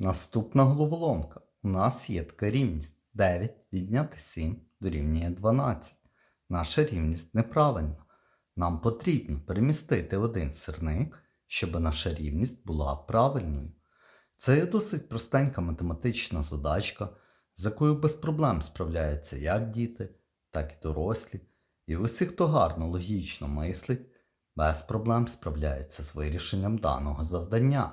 Наступна головоломка. У нас є така рівність 9 відняти 7 дорівнює 12. Наша рівність неправильна. Нам потрібно перемістити один сирник, щоб наша рівність була правильною. Це є досить простенька математична задачка, з якою без проблем справляються як діти, так і дорослі. І усі, хто гарно логічно мислить, без проблем справляється з вирішенням даного завдання.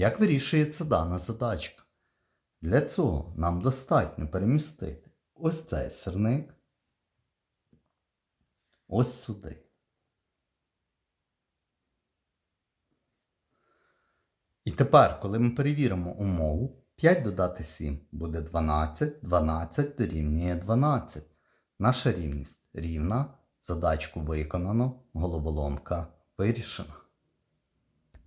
Як вирішується дана задачка? Для цього нам достатньо перемістити ось цей сирник ось сюди. І тепер, коли ми перевіримо умову, 5 додати 7 буде 12, 12 дорівнює 12. Наша рівність рівна, задачку виконано, головоломка вирішена.